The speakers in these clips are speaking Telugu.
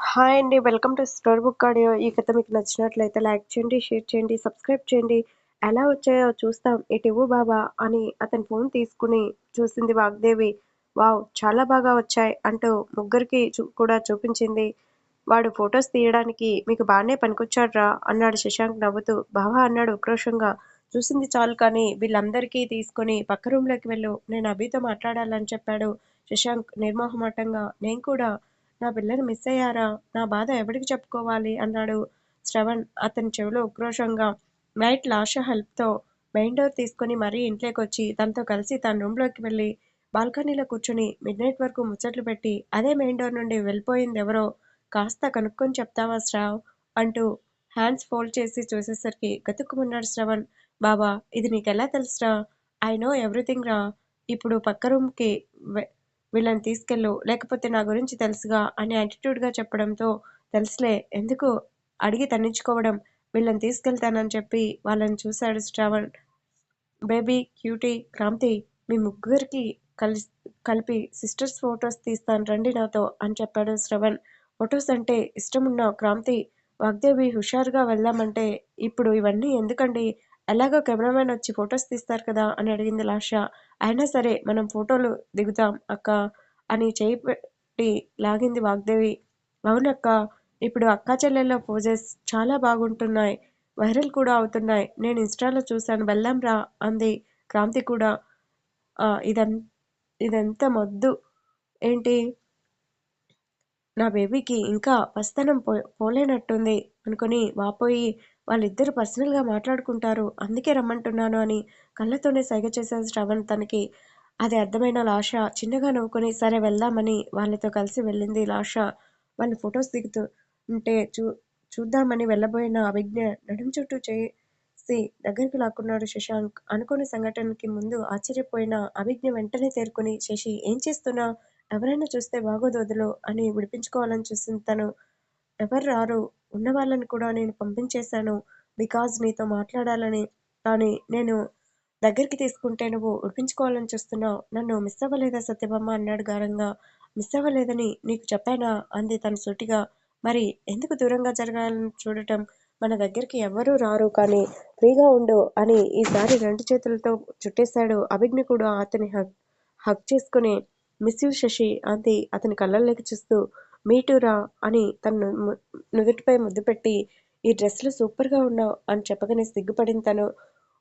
హాయ్ అండి welcome to story book audio. ఈ కథ మీకు నచ్చినట్లయితే లైక్ చేయండి షేర్ చేయండి సబ్స్క్రైబ్ చేయండి. ఎలా వచ్చాయో చూస్తాం. ఇటు బాబా అని అతని ఫోన్ తీసుకుని చూసింది వాగ్దేవి. వావ్ చాలా బాగా వచ్చాయి అంటూ ముగ్గురికి చూ కూడా చూపించింది. వాడు ఫొటోస్ తీయడానికి మీకు బాగానే పనికొచ్చాడ్రా అన్నాడు శశాంక్ నవ్వుతూ. బావా అన్నాడు ఉక్రోషంగా. చూసింది చాలు కానీ వీళ్ళందరికీ తీసుకొని పక్క రూమ్లోకి వెళ్ళు. నేను అభితో మాట్లాడాలని చెప్పాడు శశాంక్ నిర్మోహమాటంగా. నేను కూడా నా పిల్లని మిస్ అయ్యారా? నా బాధ ఎవరికి చెప్పుకోవాలి? అన్నాడు శ్రవణ్ అతని చెవిలో ఉక్రోషంగా. నైట్ లాష హెల్ప్తో మెయిన్ డోర్ తీసుకుని మరీ ఇంట్లోకి వచ్చి తనతో కలిసి తన రూమ్లోకి వెళ్ళి బాల్కనీలో కూర్చుని మిడ్ నైట్ వరకు ముచ్చట్లు పెట్టి అదే మెయిన్ డోర్ నుండి వెళ్ళిపోయింది ఎవరో కాస్త కనుక్కొని చెప్తావా శ్రావ్ అంటూ హ్యాండ్స్ ఫోల్డ్ చేసి చూసేసరికి గతుక్కుమన్నాడు శ్రవణ్. బాబా ఇది నీకెలా తెలుసురా? ఐ నో ఎవ్రీథింగ్ రా. ఇప్పుడు పక్క రూమ్కి వీళ్ళని తీసుకెళ్ళు. లేకపోతే నా గురించి తెలుసుగా అని యాటిట్యూడ్గా చెప్పడంతో తెలుసులే ఎందుకు అడిగి తన్నించుకోవడం? వీళ్ళని తీసుకెళ్తానని చెప్పి వాళ్ళని చూశాడు శ్రావణ్. బేబీ క్యూటీ క్రాంతి మీ ముగ్గురికి కలిసి కలిపి సిస్టర్స్ ఫొటోస్ తీస్తాను రండి నాతో అని చెప్పాడు శ్రవణ్. ఫొటోస్ అంటే ఇష్టమున్న క్రాంతి వాగ్దేవి హుషారుగా వెళ్దామంటే ఇప్పుడు ఇవన్నీ ఎందుకండి? ఎలాగో కెమెరామెన్ వచ్చి ఫొటోస్ తీస్తారు కదా అని అడిగింది లాష. అయినా సరే మనం ఫోటోలు దిగుతాం అక్క అని చేయి పెట్టి లాగింది వాగ్దేవి. అవునక్క ఇప్పుడు అక్కా చెల్లెళ్ళ పోజెస్ చాలా బాగుంటున్నాయి వైరల్ కూడా అవుతున్నాయి. నేను ఇన్స్టాలో చూశాను వెళ్దాం రా అంది క్రాంతి కూడా. ఇదం ఇదంతా మొద్దు. ఏంటి? నా బేబీకి ఇంకా పస్తనం పో పోలేనట్టుంది అనుకుని వాపోయి వాళ్ళిద్దరు పర్సనల్గా మాట్లాడుకుంటారు. అందుకే రమ్మంటున్నాను అని కళ్ళతోనే సైగ చేశాడు శ్రవణ్ తనకి. అది అర్థమైన లాష చిన్నగా నవ్వుకొని సరే వెళ్దామని వాళ్ళతో కలిసి వెళ్ళింది లాష. వాళ్ళు ఫొటోస్ దిగుతూ ఉంటే చూ చూద్దామని వెళ్ళబోయిన అభిజ్ఞ నడుం చుట్టూ చేసి దగ్గరికి లాక్కున్నాడు శశాంక్. అనుకోని సంఘటనకి ముందు ఆశ్చర్యపోయిన అభిజ్ఞ వెంటనే తేరుకుని శశి ఏం చేస్తున్నా ఎవరైనా చూస్తే బాగోదొదలు అని విడిపించుకోవాలని చూసింది తను. ఎవరు రారు? ఉన్న వాళ్ళని కూడా నేను పంపించేశాను. బికాజ్ నీతో మాట్లాడాలని కానీ నేను దగ్గరికి తీసుకుంటే నువ్వు ఉడిపించుకోవాలని చూస్తున్నావు నన్ను మిస్ అవ్వలేదా సత్యభామ? అన్నాడు గారంగా. మిస్ అవ్వలేదని నీకు చెప్పానా? అంది తను సూటిగా. మరి ఎందుకు దూరంగా జరగాలని చూడటం? మన దగ్గరికి ఎవ్వరూ రారు కానీ ఫ్రీగా ఉండు అని ఈసారి రెండు చేతులతో చుట్టేశాడు అభిజ్ఞ కూడా. అతని హక్ హక్ చేసుకుని మిస్ యూ శశి అంది అతని కళ్ళల్లోకి చూస్తూ. మీటురా అని తన నుదుటిపై ముద్దు పెట్టి ఈ డ్రెస్లో సూపర్గా ఉన్నావు అని చెప్పగానే సిగ్గుపడింది తను.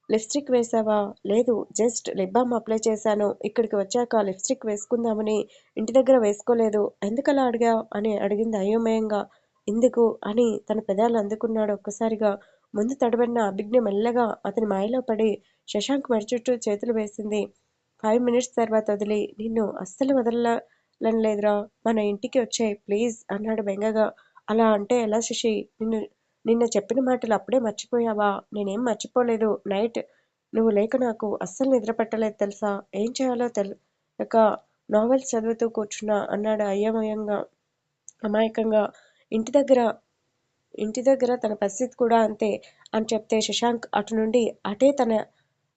లిప్స్టిక్ వేసావా? లేదు జస్ట్ లిప్ బామ్ అప్లై చేశాను. ఇక్కడికి వచ్చాక లిప్స్టిక్ వేసుకుందామని ఇంటి దగ్గర వేసుకోలేదు. ఎందుకలా అడిగావు? అని అడిగింది అయోమయంగా. ఎందుకు? అని తన పెదాలు అందుకున్నాడు ఒక్కసారిగా. ముందు తడబడిన అభిజ్ఞ మెల్లగా అతని మాయలో పడి శశాంక్ మెడ చుట్టూ చేతులు వేసింది. ఫైవ్ మినిట్స్ తర్వాత వదిలి నిన్ను అస్సలు లేదురా మన ఇంటికి వచ్చే ప్లీజ్ అన్నాడు బెంగగా. అలా అంటే ఎలా శశి? నిన్ను నిన్న చెప్పిన మాటలు అప్పుడే మర్చిపోయావా? నేనేం మర్చిపోలేదు. నైట్ నువ్వు లేక నాకు అస్సలు నిద్ర పట్టలేదు తెలుసా? ఏం చేయాలో తెలియక నావెల్స్ చదువుతూ కూర్చున్నా అన్నాడు అయోమయంగా అమాయకంగా. ఇంటి దగ్గర ఇంటి దగ్గర తన పరిస్థితి కూడా అంతే అని చెప్తే శశాంక్ అటు నుండి అటే తన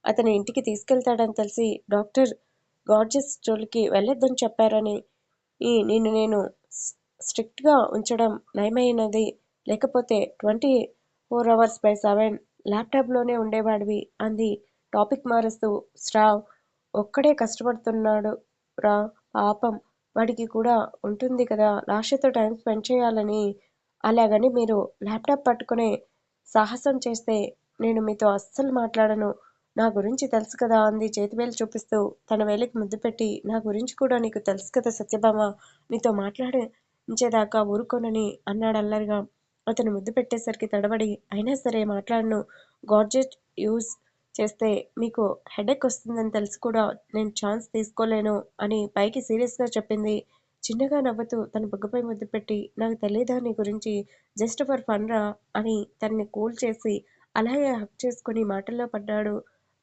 అతని ఇంటికి తీసుకెళ్తాడని తెలిసి డాక్టర్ గార్జెస్ జోలికి వెళ్ళొద్దని చెప్పారని ఈ నిన్ను నేను స్ట్రిక్ట్గా ఉంచడం నయమైనది. లేకపోతే twenty four hours by seven ల్యాప్టాప్లోనే ఉండేవాడివి అంది. టాపిక్ మారుస్తూ శ్రావ్ ఒక్కడే కష్టపడుతున్నాడు రా పాపం. వాడికి కూడా ఉంటుంది కదా. లాస్యతో టైం స్పెండ్ చేయాలని అలాగని మీరు ల్యాప్టాప్ పట్టుకునే సాహసం చేస్తే నేను మీతో అస్సలు మాట్లాడను. నా గురించి తెలుసు కదా అంది చేతివేలు చూపిస్తూ. తన వేలికి ముద్దు పెట్టి నా గురించి కూడా నీకు తెలుసు కదా సత్యభామ? నీతో మాట్లాడించేదాకా ఊరుకోనని అన్నాడు అల్లరిగా. అతను ముద్దు పెట్టేసరికి తడబడి అయినా సరే మాట్లాడను. గార్జెట్ యూజ్ చేస్తే మీకు హెడేక్ వస్తుందని తెలిసి కూడా నేను ఛాన్స్ తీసుకోలేను అని పైకి సీరియస్గా చెప్పింది. చిన్నగా నవ్వుతూ తన బుగ్గపై ముద్దు పెట్టి నాకు తెలియదా నీ గురించి? జస్ట్ ఫర్ ఫన్ రా అని తనని కూల్ చేసి అలాగే హక్ చేసుకుని మాటల్లో పడ్డాడు.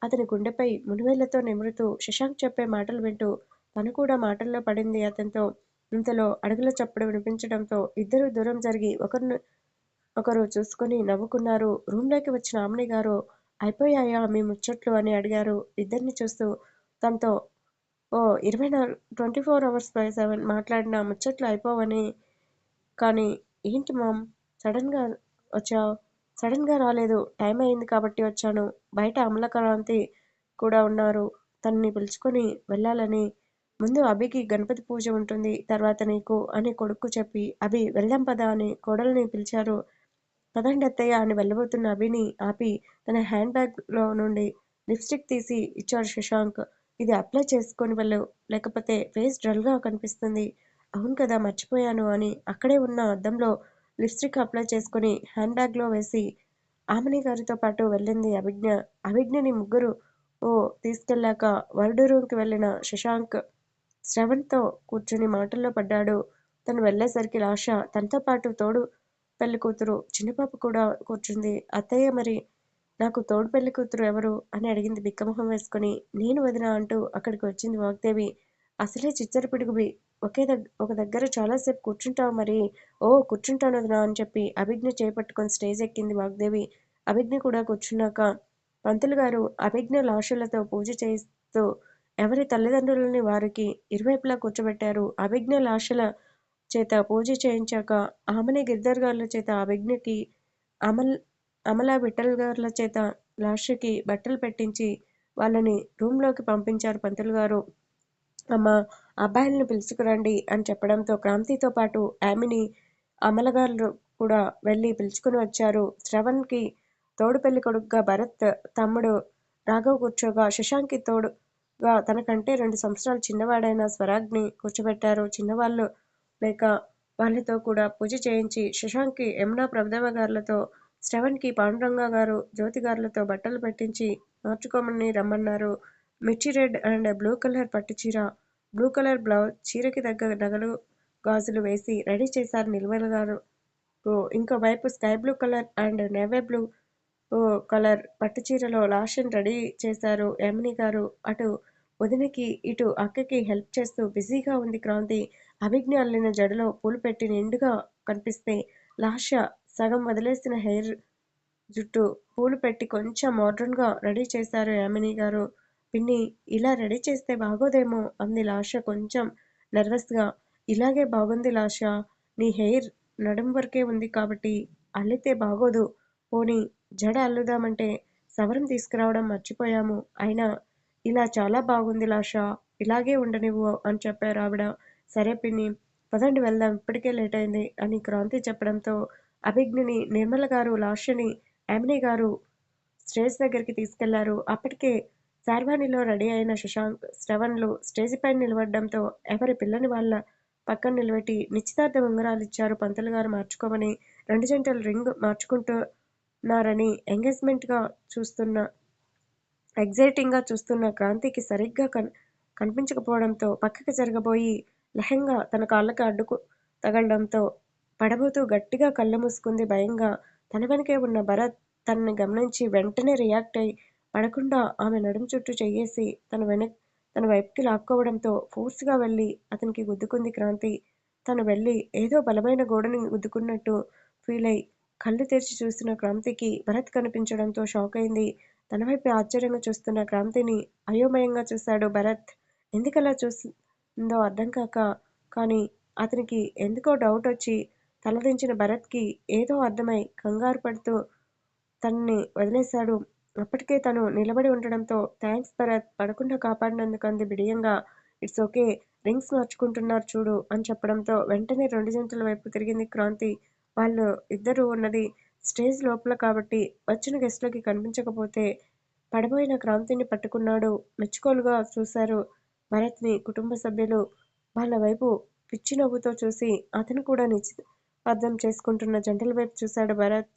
అతని గుండెపై మునివేళ్ళతో నిమురుతూ శశాంక్ చెప్పే మాటలు వింటూ తను కూడా మాటల్లో పడింది అతనితో. ఇంతలో అడుగుల చప్పుడు వినిపించడంతో ఇద్దరు దూరం జరిగి ఒకరిని ఒకరు చూసుకుని నవ్వుకున్నారు. రూమ్లోకి వచ్చిన ఆమెని గారు అయిపోయాయా మీ ముచ్చట్లు? అని అడిగారు. ఇద్దరిని చూస్తూ తనతో ఓ ఇరవై నాలుగు twenty four hours by seven మాట్లాడిన ముచ్చట్లు అయిపోవని కానీ ఏంటి మామ్? సడన్గా వచ్చావు? సడన్గా రాలేదు. టైం అయింది కాబట్టి వచ్చాను. బయట అమలక్రాంతి కూడా ఉన్నారు. తనని పిలుచుకొని వెళ్ళాలని. ముందు అభికి గణపతి పూజ ఉంటుంది. తర్వాత నీకు అని కొడుకు చెప్పి అభి వెళ్దాం పదా అని కోడల్ని పిలిచారు. పదండి అత్తయ్య అని వెళ్ళబోతున్న అభిని ఆపి తన హ్యాండ్ బ్యాగ్లో నుండి లిప్స్టిక్ తీసి ఇచ్చాడు శశాంక్. ఇది అప్లై చేసుకొని వెళ్ళు. లేకపోతే ఫేస్ డల్గా కనిపిస్తుంది. అవును కదా మర్చిపోయాను అని అక్కడే ఉన్న అద్దంలో లిప్స్టిక్ అప్లై చేసుకుని హ్యాండ్ బ్యాగ్లో వేసి ఆమెని గారితో పాటు వెళ్ళింది అభిజ్ఞ. అభిజ్ఞని ముగ్గురు ఓ తీసుకెళ్ళాక వరుడు రూమ్కి వెళ్ళిన శశాంక్ శ్రవణ్తో కూర్చుని మాటల్లో పడ్డాడు. తను వెళ్ళేసరికి లాష తనతో పాటు తోడు పెళ్ళి కూతురు చిన్నపాప కూడా కూర్చుంది. అత్తయ్య మరి నాకు తోడు పెళ్ళి కూతురు ఎవరు? అని అడిగింది బిక్కమొహం వేసుకుని. నేను వదిన అంటూ అక్కడికి వచ్చింది వాగ్దేవి. అసలే చిచ్చర పిడుగువి ఒకే దగ్ ఒక దగ్గర చాలాసేపు కూర్చుంటావు మరి. ఓ కూర్చుంటాను వదినా అని చెప్పి అభిజ్ఞ చేపట్టుకొని స్టేజ్ ఎక్కింది వాగ్దేవి. అభిజ్ఞ కూడా కూర్చున్నాక పంతులు గారు అభిజ్ఞ లాషులతో పూజ చేస్తూ ఎవరి తల్లిదండ్రులని వారికి ఇరువైపులా కూర్చోబెట్టారు. అభిజ్ఞ లాషల చేత పూజ చేయించాక ఆమెనే గిరిధర్ గారుల చేత అభిజ్ఞకి అమల్ అమలా విఠల్ గారుల చేత లాషకి బట్టలు పెట్టించి వాళ్ళని రూమ్లోకి పంపించారు పంతులు గారు. అమ్మా అబ్బాయిలను పిలుచుకురండి అని చెప్పడంతో క్రాంతితో పాటు ఆమెని అమలగారు కూడా వెళ్ళి పిలుచుకుని వచ్చారు. శ్రవణ్కి తోడు పెళ్ళి కొడుకుగా భరత్ తమ్ముడు రాఘవ్ కూర్చోగా శశాంక్కి తోడుగా తనకంటే రెండు సంవత్సరాలు చిన్నవాడైన స్వరాగ్ని కూర్చోబెట్టారు. చిన్నవాళ్ళు లేక వాళ్ళతో కూడా పూజ చేయించి శశాంక్కి యమునా ప్రభుదేవ గారులతో శ్రవణ్కి పాండురంగ గారు జ్యోతి గారులతో బట్టలు పెట్టించి మార్చుకోమని రమ్మన్నారు. మిర్చి రెడ్ అండ్ బ్లూ కలర్ పట్టు చీర బ్లూ కలర్ బ్లౌజ్ చీరకి తగ్గ నగలు గాజులు వేసి రెడీ చేశారు నిర్మల గారు. ఇంకో వైపు sky blue colour and navy blue colour పట్టు చీరలో లాషన్ రెడీ చేశారు యామిని గారు. అటు వదినకి ఇటు అక్కకి హెల్ప్ చేస్తూ బిజీగా ఉంది క్రాంతి. అభిజ్ఞ అల్లిన జడలో పూలు పెట్టి నిండుగా కనిపిస్తే లాష సగం వదిలేసిన హెయిర్ జుట్టు పూలు పెట్టి కొంచెం మోడ్రన్గా రెడీ చేశారు యామిని గారు. పిన్ని ఇలా రెడీ చేస్తే బాగోదేమో అంది లాష కొంచెం నర్వస్గా. ఇలాగే బాగుంది లాష నీ హెయిర్ నడుం వరకే ఉంది కాబట్టి అల్లితే బాగోదు. పోనీ జడ అల్లుదామంటే సవరం తీసుకురావడం మర్చిపోయాము. అయినా ఇలా చాలా బాగుంది లాష ఇలాగే ఉండనివ్వు అని చెప్పారు ఆవిడ. సరే పిన్ని పదండి వెళ్దాం ఇప్పటికే లేట్ అయింది అని క్రాంతి చెప్పడంతో అభిజ్ఞని నిర్మల గారు లాషని యామిని గారు స్టేజ్ దగ్గరికి తీసుకెళ్ళారు. అప్పటికే శార్వాణిలో రెడీ అయిన శశాంక్ శ్రవణ్లు స్టేజి పైన నిలబడడంతో ఎవరి పిల్లని వాళ్ళ పక్కన నిలబెట్టి నిశ్చితార్థ ఉంగరాలు ఇచ్చారు పంతులు గారు మార్చుకోమని రెండు జంటలు రింగ్ మార్చుకుంటున్నారని ఎంగేజ్మెంట్గా చూస్తున్న ఎగ్జైటింగ్గా చూస్తున్న క్రాంతికి సరిగ్గా కన్ కనిపించకపోవడంతో పక్కకి జరగబోయి లెహంగా తన కాళ్ళకి అడ్డుకు తగలడంతో పడబోతూ గట్టిగా కళ్ళు మూసుకుంది భయంగా. తన వెనకే ఉన్న భరత్ తనని గమనించి వెంటనే రియాక్ట్ అయి పడకుండా ఆమె నడుం చుట్టూ చెయ్యేసి తన వెనక్ తన వైపుకి లాక్కోవడంతో ఫోర్స్గా వెళ్ళి అతనికి గుద్దుకుంది క్రాంతి. తను వెళ్ళి ఏదో బలమైన గోడని గుద్దుకున్నట్టు ఫీల్ అయి కళ్ళు తెరిచి చూసిన క్రాంతికి భరత్ కనిపించడంతో షాక్ అయింది. తన వైపు ఆశ్చర్యంగా చూస్తున్న క్రాంతిని అయోమయంగా చూశాడు భరత్. ఎందుకలా చూసిందో అర్థం కాక కానీ అతనికి ఎందుకో డౌట్ వచ్చి తలదించిన భరత్కి ఏదో అర్థమై కంగారు పడుతూ తనని వదిలేశాడు అప్పటికే తను నిలబడి ఉండడంతో థ్యాంక్స్ భరత్ పడకుండా కాపాడినందుకు అంది బిడియంగా. ఇట్స్ ఓకే రింగ్స్ మార్చుకుంటున్నారు చూడు అని చెప్పడంతో వెంటనే రెండు జంటల వైపు తిరిగింది క్రాంతి. వాళ్ళు ఇద్దరు ఉన్నది స్టేజ్ లోపల కాబట్టి వచ్చిన గెస్ట్లకి కనిపించకపోతే పడబోయిన క్రాంతిని పట్టుకున్నాడు. మెచ్చుకోలుగా చూశారు భరత్ని కుటుంబ సభ్యులు. వాళ్ళ వైపు పిచ్చి నవ్వుతో చూసి అతను కూడా నిశ్చితార్థం చేసుకుంటున్న జంటల వైపు చూశాడు భరత్.